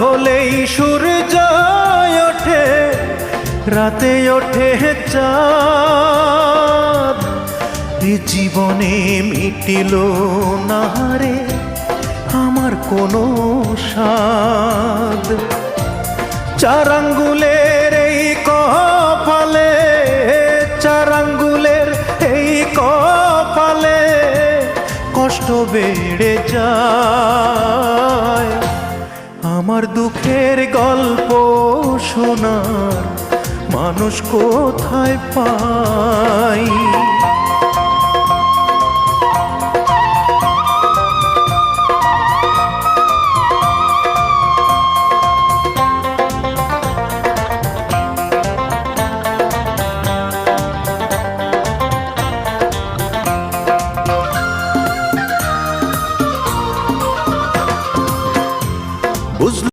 হলেই সূর্য ওঠে, রাতে ওঠে চাঁদ। জীবনে মিটিল না রে আমার কোনো স্বাদ। চার আঙ্গুলের এই কপালে চার আঙ্গুলের এই কপালে কষ্ট বেড়ে যায়। আমার দুঃখের গল্প শোনার মানুষ কোথায় পাই?